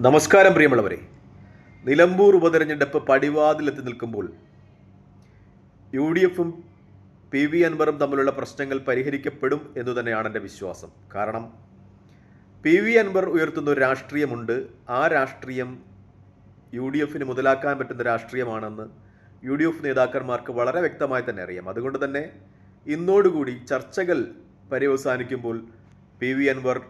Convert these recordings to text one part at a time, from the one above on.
നമസ്കാരം പ്രിയമുള്ളവരെ. നിലമ്പൂർ ഉപതെരഞ്ഞെടുപ്പ് പടിവാതിലെത്തി നിൽക്കുമ്പോൾ യു ഡി എഫും പി വി അൻവറും തമ്മിലുള്ള പ്രശ്നങ്ങൾ പരിഹരിക്കപ്പെടും എന്നു തന്നെയാണ് എന്റെ വിശ്വാസം. കാരണം പി വി അൻവർ ഉയർത്തുന്ന ഒരു രാഷ്ട്രീയമുണ്ട്. ആ രാഷ്ട്രീയം യു ഡി എഫിന് മുതലാക്കാൻ പറ്റുന്ന രാഷ്ട്രീയമാണെന്ന് യു ഡി എഫ് നേതാക്കന്മാർക്ക് വളരെ വ്യക്തമായി തന്നെ അറിയാം. അതുകൊണ്ട് തന്നെ ഇന്നോടുകൂടി ചർച്ചകൾ പര്യവസാനിക്കുമ്പോൾ P V Anvar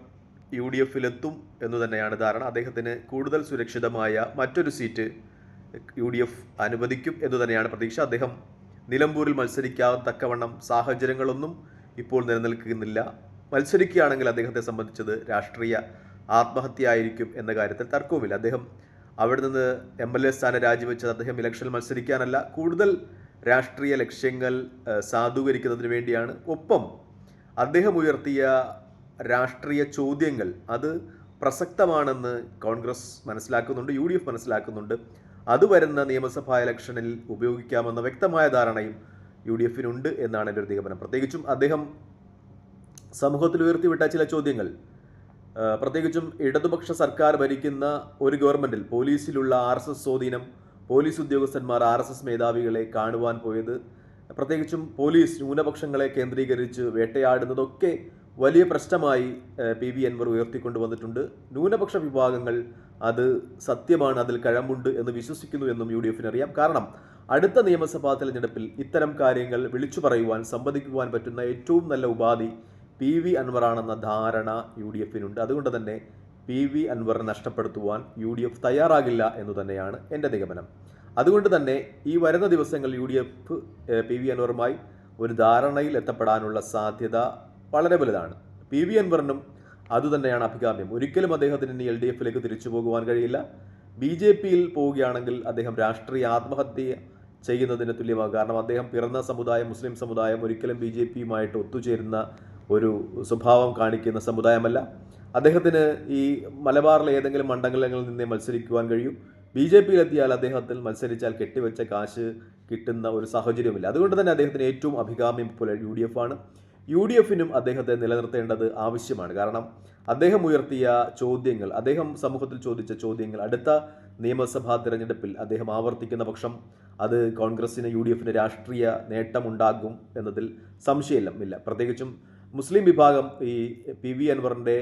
U D എഫിലെത്തും എന്ന് തന്നെയാണ് ധാരണ. അദ്ദേഹത്തിന് കൂടുതൽ സുരക്ഷിതമായ മറ്റൊരു സീറ്റ് യു ഡി എഫ് അനുവദിക്കും എന്ന് തന്നെയാണ് പ്രതീക്ഷ. അദ്ദേഹം നിലമ്പൂരിൽ മത്സരിക്കാൻ തക്കവണ്ണം സാഹചര്യങ്ങളൊന്നും ഇപ്പോൾ നിലനിൽക്കുന്നില്ല. മത്സരിക്കുകയാണെങ്കിൽ അദ്ദേഹത്തെ സംബന്ധിച്ചത് രാഷ്ട്രീയ ആത്മഹത്യ ആയിരിക്കും എന്ന കാര്യത്തിൽ തർക്കവുമില്ല. അദ്ദേഹം അവിടെ നിന്ന് എം എൽ എ സ്ഥാനം രാജിവെച്ചത് അദ്ദേഹം ഇലക്ഷനിൽ മത്സരിക്കാനല്ല. കൂടുതൽ രാഷ്ട്രീയ ലക്ഷ്യങ്ങൾ സാധൂകരിക്കുന്നതിന് വേണ്ടിയാണ്. ഒപ്പം അദ്ദേഹം ഉയർത്തിയ രാഷ്ട്രീയ ചോദ്യങ്ങൾ. അത് പ്രസക്തമാണെന്ന് കോൺഗ്രസ് മനസ്സിലാക്കുന്നുണ്ട് യു ഡി എഫ് മനസ്സിലാക്കുന്നുണ്ട്. അത് വരുന്ന നിയമസഭാ ഇലക്ഷനിൽ ഉപയോഗിക്കാമെന്ന വ്യക്തമായ ധാരണയും യു ഡി എഫിനുണ്ട് എന്നാണ് എന്റെ ഒരു നിഗമനം. പ്രത്യേകിച്ചും അദ്ദേഹം സമൂഹത്തിൽ ഉയർത്തിവിട്ട ചില ചോദ്യങ്ങൾ. പ്രത്യേകിച്ചും ഇടതുപക്ഷ സർക്കാർ ഭരിക്കുന്ന ഒരു ഗവൺമെന്റിൽ പോലീസിലുള്ള ആർ എസ് എസ് സ്വാധീനം പോലീസ് ഉദ്യോഗസ്ഥന്മാർ ആർ എസ് എസ് മേധാവികളെ കാണുവാൻ പോയത് പ്രത്യേകിച്ചും പോലീസ് ന്യൂനപക്ഷങ്ങളെ കേന്ദ്രീകരിച്ച് വേട്ടയാടുന്നതൊക്കെ വലിയ പ്രശ്നമായി പി വി അൻവർ ഉയർത്തിക്കൊണ്ടുവന്നിട്ടുണ്ട് ന്യൂനപക്ഷ വിഭാഗങ്ങൾ അത് സത്യമാണ് അതിൽ കഴമ്പുണ്ട് എന്ന് വിശ്വസിക്കുന്നു എന്നും യു ഡി എഫിന് അറിയാം. കാരണം അടുത്ത നിയമസഭാ തെരഞ്ഞെടുപ്പിൽ ഇത്തരം കാര്യങ്ങൾ വിളിച്ചു പറയുവാൻ സംവദിക്കുവാൻ പറ്റുന്ന ഏറ്റവും നല്ല ഉപാധി പി വി അൻവറാണെന്ന ധാരണ യു ഡി എഫിനുണ്ട്. അതുകൊണ്ട് തന്നെ പി വി അൻവറിനെ നഷ്ടപ്പെടുത്തുവാൻ യു ഡി എഫ് തയ്യാറാകില്ല എന്നു തന്നെയാണ് എന്റെ നിഗമനം. അതുകൊണ്ട് തന്നെ ഈ വരുന്ന ദിവസങ്ങളിൽ U D F P V അൻവറുമായി ഒരു ധാരണയിൽ എത്തപ്പെടാനുള്ള സാധ്യത വളരെ വലുതാണ്. പി വി അൻവറിനും അതുതന്നെയാണ് അഭികാമ്യം. ഒരിക്കലും അദ്ദേഹത്തിന് ഇനി എൽ ഡി എഫിലേക്ക് തിരിച്ചു പോകുവാൻ കഴിയില്ല. ബി ജെ പിയിൽ പോവുകയാണെങ്കിൽ അദ്ദേഹം രാഷ്ട്രീയ ആത്മഹത്യ ചെയ്യുന്നതിന് തുല്യമാകും. കാരണം അദ്ദേഹം പിറന്ന സമുദായം മുസ്ലിം സമുദായം ഒരിക്കലും ബി ജെ പിയുമായിട്ട് ഒത്തുചേരുന്ന ഒരു സ്വഭാവം കാണിക്കുന്ന സമുദായമല്ല. അദ്ദേഹത്തിന് ഈ മലബാറിലെ ഏതെങ്കിലും മണ്ഡലങ്ങളിൽ നിന്നേ മത്സരിക്കുവാൻ കഴിയും. ബി ജെ പിയിലെത്തിയാൽ അദ്ദേഹത്തിൽ മത്സരിച്ചാൽ കെട്ടിവെച്ച കാശ് കിട്ടുന്ന ഒരു സാഹചര്യമില്ല അതുകൊണ്ട് തന്നെ അദ്ദേഹത്തിന് ഏറ്റവും അഭികാമ്യം ഇപ്പോൾ യു ഡി എഫ് ആണ്. യു ഡി എഫിനും അദ്ദേഹത്തെ നിലനിർത്തേണ്ടത് ആവശ്യമാണ്. കാരണം അദ്ദേഹം ഉയർത്തിയ ചോദ്യങ്ങൾ അദ്ദേഹം സമൂഹത്തിൽ ചോദിച്ച ചോദ്യങ്ങൾ അടുത്ത നിയമസഭാ തിരഞ്ഞെടുപ്പിൽ അദ്ദേഹം ആവർത്തിക്കുന്ന പക്ഷം അത് കോൺഗ്രസിന് യു ഡി എഫിന് രാഷ്ട്രീയ നേട്ടമുണ്ടാകും എന്നതിൽ സംശയമില്ല. ഇല്ല. പ്രത്യേകിച്ചും മുസ്ലിം വിഭാഗം ഈ പി വി അൻവറിന്റെ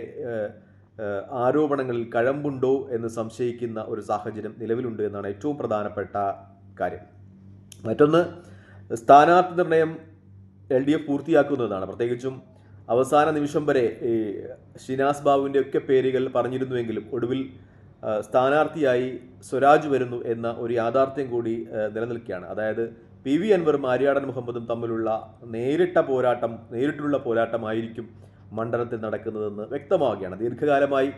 ആരോപണങ്ങളിൽ കഴമ്പുണ്ടോ എന്ന് സംശയിക്കുന്ന ഒരു സാഹചര്യം നിലവിലുണ്ട് എന്നാണ് ഏറ്റവും പ്രധാനപ്പെട്ട കാര്യം. മറ്റൊന്ന് സ്ഥാനാർത്ഥി നിർണയം എൽ ഡി എഫ് പൂർത്തിയാക്കുന്നതാണ്. പ്രത്യേകിച്ചും അവസാന നിമിഷം വരെ ഈ ഷിനാസ് ബാബുവിന്റെ ഒക്കെ പേരുകൾ പറഞ്ഞിരുന്നുവെങ്കിലും ഒടുവിൽ സ്ഥാനാർത്ഥിയായി സ്വരാജ് വരുന്നു എന്ന ഒരു യാഥാർത്ഥ്യം കൂടി നിലനിൽക്കുകയാണ്. അതായത് പി വി അൻവറും ആര്യാടൻ മുഹമ്മദും തമ്മിലുള്ള നേരിട്ട പോരാട്ടം നേരിട്ടുള്ള പോരാട്ടമായിരിക്കും മണ്ഡലത്തിൽ നടക്കുന്നതെന്ന് വ്യക്തമാവുകയാണ്. ദീർഘകാലമായി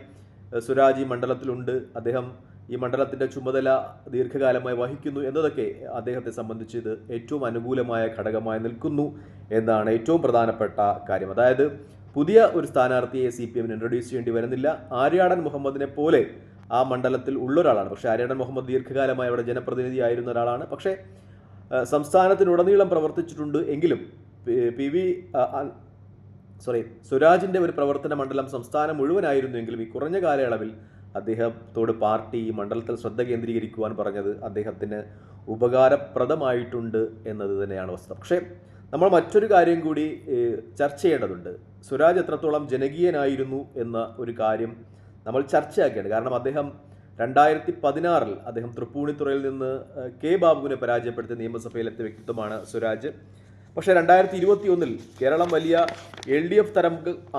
സ്വരാജ് ഈ മണ്ഡലത്തിലുണ്ട്. അദ്ദേഹം ഈ മണ്ഡലത്തിന്റെ ചുമതല ദീർഘകാലമായി വഹിക്കുന്നു എന്നതൊക്കെ അദ്ദേഹത്തെ സംബന്ധിച്ച് ഇത് ഏറ്റവും അനുകൂലമായ ഘടകമായി നിൽക്കുന്നു എന്നാണ് ഏറ്റവും പ്രധാനപ്പെട്ട കാര്യം. അതായത് പുതിയ ഒരു സ്ഥാനാർത്ഥിയെ സി പി എമ്മിന് ഇൻട്രൊഡ്യൂസ് ചെയ്യേണ്ടി വരുന്നില്ല. ആര്യാടൻ മുഹമ്മദിനെ പോലെ ആ മണ്ഡലത്തിൽ ഉള്ള ഒരാളാണ്. പക്ഷേ ആര്യാടൻ മുഹമ്മദ് ദീർഘകാലമായി അവിടെ ജനപ്രതിനിധിയായിരുന്ന ഒരാളാണ്. പക്ഷേ സംസ്ഥാനത്തിനുടനീളം പ്രവർത്തിച്ചിട്ടുണ്ട് എങ്കിലും പി- വി സോറി സ്വരാജിന്റെ ഒരു പ്രവർത്തന മണ്ഡലം സംസ്ഥാനം മുഴുവനായിരുന്നുവെങ്കിലും ഈ കുറഞ്ഞ കാലയളവിൽ അദ്ദേഹത്തോട് പാർട്ടി മണ്ഡലത്തിൽ ശ്രദ്ധ കേന്ദ്രീകരിക്കുവാൻ പറഞ്ഞത് അദ്ദേഹത്തിന് ഉപകാരപ്രദമായിട്ടുണ്ട് എന്നത് തന്നെയാണ് വസ്തുത പക്ഷേ നമ്മൾ മറ്റൊരു കാര്യം കൂടി ചർച്ച ചെയ്യേണ്ടതുണ്ട്. സ്വരാജ് എത്രത്തോളം ജനകീയനായിരുന്നു എന്ന ഒരു കാര്യം നമ്മൾ ചർച്ചയാക്കിയാണ് കാരണം അദ്ദേഹം രണ്ടായിരത്തി പതിനാറിൽ അദ്ദേഹം തൃപ്പൂണിത്തുറയിൽ നിന്ന് കെ ബാബുവിനെ പരാജയപ്പെടുത്തിയ നിയമസഭയിലെത്തിയ വ്യക്തിത്വമാണ് സ്വരാജ്. പക്ഷേ രണ്ടായിരത്തി ഇരുപത്തി ഒന്നിൽ കേരളം വലിയ എൽ ഡി എഫ് തരം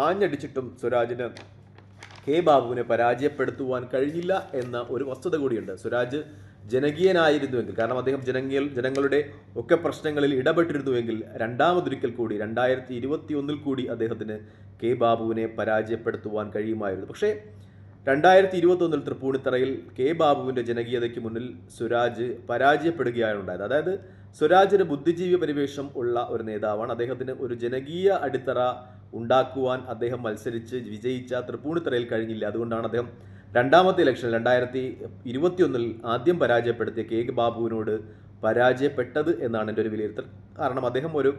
ആഞ്ഞടിച്ചിട്ടും സ്വരാജിന് കെ ബാബുവിനെ പരാജയപ്പെടുത്തുവാൻ കഴിഞ്ഞില്ല എന്ന ഒരു വസ്തുത കൂടിയുണ്ട്. സ്വരാജ് ജനകീയനായിരുന്നുവെങ്കിൽ കാരണം അദ്ദേഹം ജനങ്ങൾ ജനങ്ങളുടെ ഒക്കെ പ്രശ്നങ്ങളിൽ ഇടപെട്ടിരുന്നുവെങ്കിൽ രണ്ടാമതൊരിക്കൽ കൂടി രണ്ടായിരത്തി ഇരുപത്തി ഒന്നിൽ കൂടി അദ്ദേഹത്തിന് കെ ബാബുവിനെ പരാജയപ്പെടുത്തുവാൻ കഴിയുമായിരുന്നു. പക്ഷേ രണ്ടായിരത്തി ഇരുപത്തൊന്നിൽ തൃപ്പൂണിത്തറയിൽ കെ ബാബുവിന്റെ ജനകീയതയ്ക്ക് മുന്നിൽ സ്വരാജ് പരാജയപ്പെടുകയാണ് ഉണ്ടായത് അതായത് സ്വരാജിന് ബുദ്ധിജീവി പരിവേഷം ഉള്ള ഒരു നേതാവാണ്. അദ്ദേഹത്തിന് ഒരു ജനകീയ അടിത്തറ ഉണ്ടാക്കുവാൻ അദ്ദേഹം മത്സരിച്ച് വിജയിച്ച തൃപ്പൂണിത്തറയിൽ കഴിഞ്ഞില്ല. അതുകൊണ്ടാണ് അദ്ദേഹം രണ്ടാമത്തെ ഇലക്ഷൻ രണ്ടായിരത്തി ഇരുപത്തിയൊന്നിൽ ആദ്യം പരാജയപ്പെടുത്തിയ കെ ബാബുവിനോട് പരാജയപ്പെട്ടത് എന്നാണ് എന്റെ ഒരു വിലയിരുത്തൽ. കാരണം അദ്ദേഹം ഒരു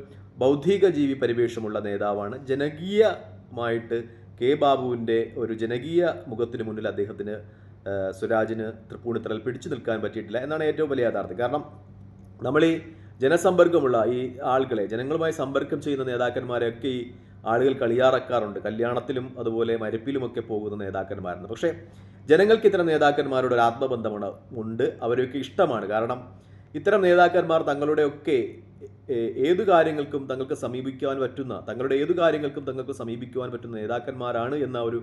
ബൗദ്ധിക ജീവി പരിവേഷമുള്ള നേതാവാണ്. ജനകീയമായിട്ട് കെ ബാബുവിന്റെ ഒരു ജനകീയ മുഖത്തിന് മുന്നിൽ അദ്ദേഹത്തിന് സ്വരാജിന് തൃപ്പൂണിത്തറയിൽ പിടിച്ചു നിൽക്കാൻ പറ്റിയിട്ടില്ല എന്നാണ് ഏറ്റവും വലിയ യാഥാർത്ഥ്യം. കാരണം നമ്മൾ ഈ ജനസമ്പർക്കമുള്ള ഈ ആളുകളെ ജനങ്ങളുമായി സമ്പർക്കം ചെയ്യുന്ന നേതാക്കന്മാരെയൊക്കെ ഈ ആളുകൾ കളിയാറക്കാറുണ്ട്. കല്യാണത്തിലും അതുപോലെ മരപ്പിലുമൊക്കെ പോകുന്ന നേതാക്കന്മാരുണ്ട്. പക്ഷേ ജനങ്ങൾക്ക് ഇത്തരം നേതാക്കന്മാരോട് ഒരു ആത്മബന്ധമാണ് ഉണ്ട്. അവരെയൊക്കെ ഇഷ്ടമാണ്. കാരണം ഇത്തരം നേതാക്കന്മാർ തങ്ങളുടെയൊക്കെ ഏതു കാര്യങ്ങൾക്കും തങ്ങൾക്ക് സമീപിക്കുവാൻ പറ്റുന്ന തങ്ങളുടെ ഏതു കാര്യങ്ങൾക്കും തങ്ങൾക്ക് സമീപിക്കുവാൻ പറ്റുന്ന നേതാക്കന്മാരാണ് എന്ന ഒരു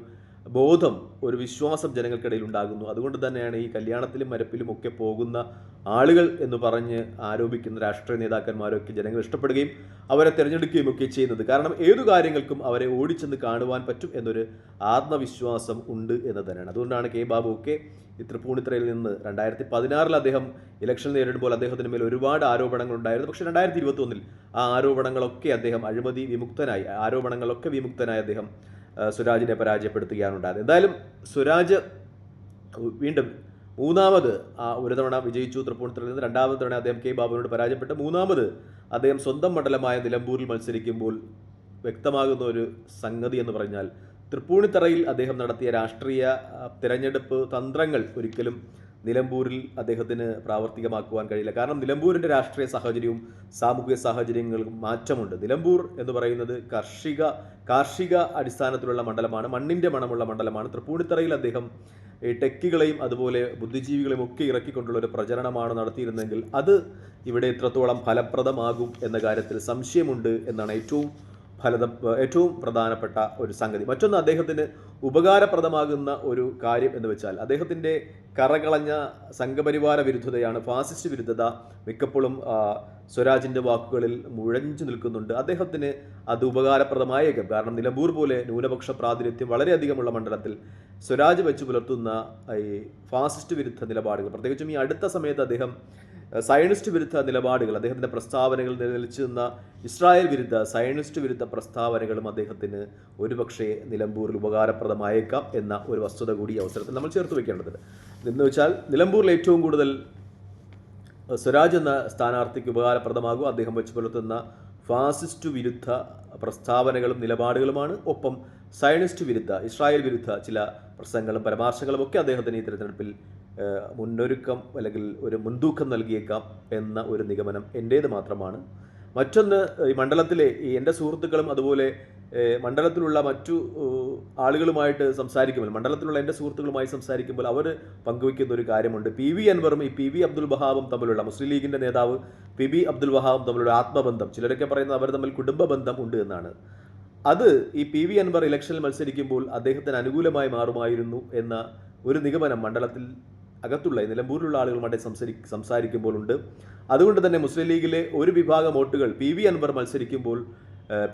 ബോധം ഒരു വിശ്വാസം ജനങ്ങൾക്കിടയിൽ ഉണ്ടാകുന്നു. അതുകൊണ്ട് തന്നെയാണ് ഈ കല്യാണത്തിലും മരപ്പിലും ഒക്കെ പോകുന്ന ആളുകൾ എന്ന് പറഞ്ഞ് ആരോപിക്കുന്ന രാഷ്ട്രീയ നേതാക്കന്മാരൊക്കെ ജനങ്ങൾ ഇഷ്ടപ്പെടുകയും അവരെ തിരഞ്ഞെടുക്കുകയും ഒക്കെ ചെയ്യുന്നത്. കാരണം ഏതു കാര്യങ്ങൾക്കും അവരെ ഓടിച്ചെന്ന് കാണുവാൻ പറ്റും എന്നൊരു ആത്മവിശ്വാസം ഉണ്ട് എന്ന് തന്നെയാണ്. അതുകൊണ്ടാണ് കെ ബാബു ഒക്കെ തൃപ്പൂണിത്തറയിൽ നിന്ന് രണ്ടായിരത്തി പതിനാറിൽ അദ്ദേഹം ഇലക്ഷൻ നേരിടുമ്പോൾ അദ്ദേഹത്തിന് മേൽ ഒരുപാട് ആരോപണങ്ങൾ ഉണ്ടായിരുന്നു. പക്ഷേ രണ്ടായിരത്തി ഇരുപത്തി ആ ആരോപണങ്ങളൊക്കെ അദ്ദേഹം അഴിമതി വിമുക്തനായി ആരോപണങ്ങളൊക്കെ വിമുക്തനായി അദ്ദേഹം ആ, പരാജയപ്പെടുത്തുകയാണുണ്ടായത്. എന്തായാലും സുരാജ് വീണ്ടും മൂന്നാമത് ആ ഒരു തവണ വിജയിച്ചു തൃപ്പൂണിത്തുറയിൽ നിന്ന്. രണ്ടാമത് തവണ അദ്ദേഹം കെ. ബാബുവിനോട് പരാജയപ്പെട്ട് മൂന്നാമത് അദ്ദേഹം സ്വന്തം മണ്ഡലമായ നിലമ്പൂരിൽ മത്സരിക്കുമ്പോൾ വ്യക്തമാകുന്ന ഒരു സംഗതി എന്ന് പറഞ്ഞാൽ തൃപ്പൂണിത്തറയിൽ അദ്ദേഹം നടത്തിയ രാഷ്ട്രീയ തിരഞ്ഞെടുപ്പ് തന്ത്രങ്ങൾ ഒരിക്കലും നിലമ്പൂരിൽ അദ്ദേഹത്തിന് പ്രാവർത്തികമാക്കുവാൻ കഴിയില്ല. കാരണം നിലമ്പൂരിന്റെ രാഷ്ട്രീയ സാഹചര്യവും സാമൂഹിക സാഹചര്യങ്ങളും മാറ്റമുണ്ട്. നിലമ്പൂർ എന്ന് പറയുന്നത് കാർഷിക കാർഷിക അടിസ്ഥാനത്തിലുള്ള മണ്ഡലമാണ് മണ്ണിന്റെ മണമുള്ള മണ്ഡലമാണ്. തൃപ്പൂണിത്തറയിൽ അദ്ദേഹം ടെക്കികളെയും അതുപോലെ ബുദ്ധിജീവികളെയും ഒക്കെ ഇറക്കിക്കൊണ്ടുള്ള ഒരു പ്രചരണമാണ് നടത്തിയിരുന്നെങ്കിൽ അത് ഇവിടെ എത്രത്തോളം ഫലപ്രദമാകും എന്ന കാര്യത്തിൽ സംശയമുണ്ട് എന്നാണ് ഏറ്റവും ഫലത ഏറ്റവും പ്രധാനപ്പെട്ട ഒരു സംഗതി. മറ്റൊന്ന് അദ്ദേഹത്തിന് ഉപകാരപ്രദമാകുന്ന ഒരു കാര്യം എന്ന് വെച്ചാൽ അദ്ദേഹത്തിന്റെ കറകളഞ്ഞ സംഘപരിവാര വിരുദ്ധതയാണ് ഫാസിസ്റ്റ് വിരുദ്ധത മിക്കപ്പോഴും സ്വരാജിന്റെ വാക്കുകളിൽ മുഴഞ്ഞു നിൽക്കുന്നുണ്ട്. അദ്ദേഹത്തിന് അത് ഉപകാരപ്രദമായേക്കും. കാരണം നിലമ്പൂർ പോലെ ന്യൂനപക്ഷ പ്രാതിനിധ്യം വളരെയധികമുള്ള മണ്ഡലത്തിൽ സ്വരാജ് വെച്ച് പുലർത്തുന്ന ഈ ഫാസിസ്റ്റ് വിരുദ്ധ നിലപാടുകൾ. പ്രത്യേകിച്ചും ഈ അടുത്ത സമയത്ത് അദ്ദേഹം സയനിസ്റ്റ് വിരുദ്ധ നിലപാടുകൾ അദ്ദേഹത്തിന്റെ പ്രസ്താവനകൾ നിലനിൽച്ചു നിന്ന ഇസ്രായേൽ വിരുദ്ധ സയനിസ്റ്റ് വിരുദ്ധ പ്രസ്താവനകളും അദ്ദേഹത്തിന് ഒരുപക്ഷെ നിലമ്പൂരിൽ ഉപകാരപ്രദമായേക്കാം എന്ന ഒരു വസ്തുത കൂടി അവസരത്തിൽ നമ്മൾ ചേർത്ത് വെക്കേണ്ടതുണ്ട് എന്ന് വെച്ചാൽ നിലമ്പൂരിൽ ഏറ്റവും കൂടുതൽ സ്വരാജ് എന്ന സ്ഥാനാർത്ഥിക്ക് ഉപകാരപ്രദമാകും അദ്ദേഹം വെച്ച് പുലർത്തുന്ന ഫാസിസ്റ്റ് വിരുദ്ധ പ്രസ്താവനകളും നിലപാടുകളുമാണ്. ഒപ്പം സയനിസ്റ്റ് വിരുദ്ധ ഇസ്രായേൽ വിരുദ്ധ ചില പ്രസംഗങ്ങളും പരാമർശങ്ങളും ഒക്കെ അദ്ദേഹത്തിന് ഈ തിരഞ്ഞെടുപ്പിൽ മുന്നൊരുക്കം അല്ലെങ്കിൽ ഒരു മുൻതൂക്കം നൽകിയേക്കാം എന്ന ഒരു നിഗമനം എന്റേത് മാത്രമാണ്. മറ്റൊന്ന് ഈ മണ്ഡലത്തിലെ ഈ എന്റെ സുഹൃത്തുക്കളും അതുപോലെ മണ്ഡലത്തിലുള്ള മറ്റു ആളുകളുമായിട്ട് സംസാരിക്കുമ്പോൾ മണ്ഡലത്തിലുള്ള എന്റെ സുഹൃത്തുക്കളുമായി സംസാരിക്കുമ്പോൾ അവർ പങ്കുവയ്ക്കുന്ന ഒരു കാര്യമുണ്ട്. പി വി അൻവറും ഈ പി വി അബ്ദുൽ വഹാബും തമ്മിലുള്ള മുസ്ലിം ലീഗിന്റെ നേതാവ് പി ബി അബ്ദുൽ വഹാബും തമ്മിലുള്ള ആത്മബന്ധം ചിലരൊക്കെ പറയുന്നത് അവർ തമ്മിൽ കുടുംബ ബന്ധം ഉണ്ട് എന്നാണ്. അത് ഈ പി വി അൻവർ ഇലക്ഷനിൽ മത്സരിക്കുമ്പോൾ അദ്ദേഹത്തിന് അനുകൂലമായി മാറുമായിരുന്നു എന്ന ഒരു നിഗമനം മണ്ഡലത്തിൽ അകത്തുള്ള നിലമ്പൂരിലുള്ള ആളുകളുമായിട്ട് സംസാരി സംസാരിക്കുമ്പോഴുണ്ട് അതുകൊണ്ട് തന്നെ മുസ്ലിം ലീഗിലെ ഒരു വിഭാഗം വോട്ടുകൾ പി വി അൻവർ മത്സരിക്കുമ്പോൾ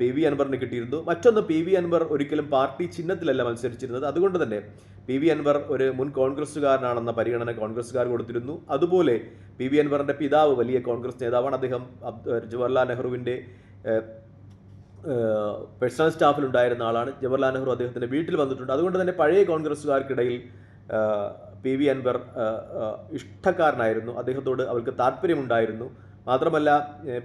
പി വി അൻവറിന് കിട്ടിയിരുന്നു. മറ്റൊന്ന് പി വി അൻവർ ഒരിക്കലും പാർട്ടി ചിഹ്നത്തിലല്ല മത്സരിച്ചിരുന്നത്. അതുകൊണ്ട് തന്നെ പി വി അൻവർ ഒരു മുൻ കോൺഗ്രസ്സുകാരനാണെന്ന പരിഗണന കോൺഗ്രസ്സുകാർ കൊടുത്തിരുന്നു. അതുപോലെ പി വി അൻവറിന്റെ പിതാവ് വലിയ കോൺഗ്രസ് നേതാവാണ് അദ്ദേഹം. ജവഹർലാൽ നെഹ്റുവിന്റെ പേഴ്സണൽ സ്റ്റാഫിലുണ്ടായിരുന്ന ആളാണ്. ജവഹർലാൽ നെഹ്റു അദ്ദേഹത്തിന്റെ വീട്ടിൽ വന്നിട്ടുണ്ട്. അതുകൊണ്ട് തന്നെ പഴയ കോൺഗ്രസ്സുകാർക്കിടയിൽ പി വി അൻവർ ഇഷ്ടക്കാരനായിരുന്നു. അദ്ദേഹത്തോട് അവൾക്ക് താല്പര്യമുണ്ടായിരുന്നു മാത്രമല്ല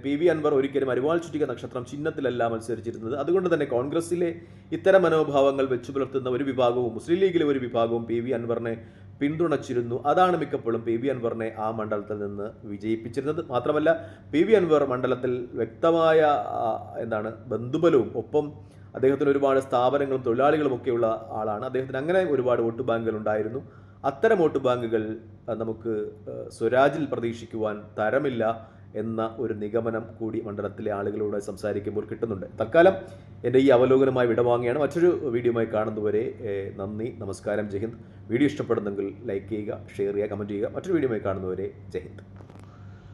പി വി അൻവർ ഒരിക്കലും അരിവാൾ ചുറ്റിക നക്ഷത്രം ചിഹ്നത്തിലല്ല മത്സരിച്ചിരുന്നത്. അതുകൊണ്ട് തന്നെ കോൺഗ്രസിലെ ഇത്തരം മനോഭാവങ്ങൾ വെച്ചു പുലർത്തുന്ന ഒരു വിഭാഗവും മുസ്ലിം ലീഗിലെ ഒരു വിഭാഗവും പി വി അൻവറിനെ പിന്തുണച്ചിരുന്നു. അതാണ് മിക്കപ്പോഴും പി വി അൻവറിനെ ആ മണ്ഡലത്തിൽ നിന്ന് വിജയിപ്പിച്ചിരുന്നത്. മാത്രമല്ല പി വി അൻവർ മണ്ഡലത്തിൽ വ്യക്തമായ എന്താണ് ബന്ധുബലവും ഒപ്പം അദ്ദേഹത്തിന് ഒരുപാട് സ്ഥാപനങ്ങളും തൊഴിലാളികളും ഒക്കെയുള്ള ആളാണ്. അദ്ദേഹത്തിന് അങ്ങനെ ഒരുപാട് വോട്ട് ബാങ്കുകൾ ഉണ്ടായിരുന്നു. അത്തരം വോട്ട് ബാങ്കുകൾ നമുക്ക് സ്വരാജിൽ പ്രതീക്ഷിക്കുവാൻ തരമില്ല എന്ന ഒരു നിഗമനം കൂടി മണ്ഡലത്തിലെ ആളുകളോട് സംസാരിക്കുമ്പോൾ കിട്ടുന്നുണ്ട്. തൽക്കാലം എന്റെ ഈ അവലോകനമായി വിടവാങ്ങിയാണ്. മറ്റൊരു വീഡിയോയുമായി കാണുന്നതുവരെ നന്ദി നമസ്കാരം ജയ്ഹിന്ദ് വീഡിയോ ഇഷ്ടപ്പെടുന്നെങ്കിൽ ലൈക്ക് ചെയ്യുക ഷെയർ ചെയ്യുക കമന്റ് ചെയ്യുക. മറ്റൊരു വീഡിയോയുമായി കാണുന്നവരെ ജയ്ഹിന്ദ്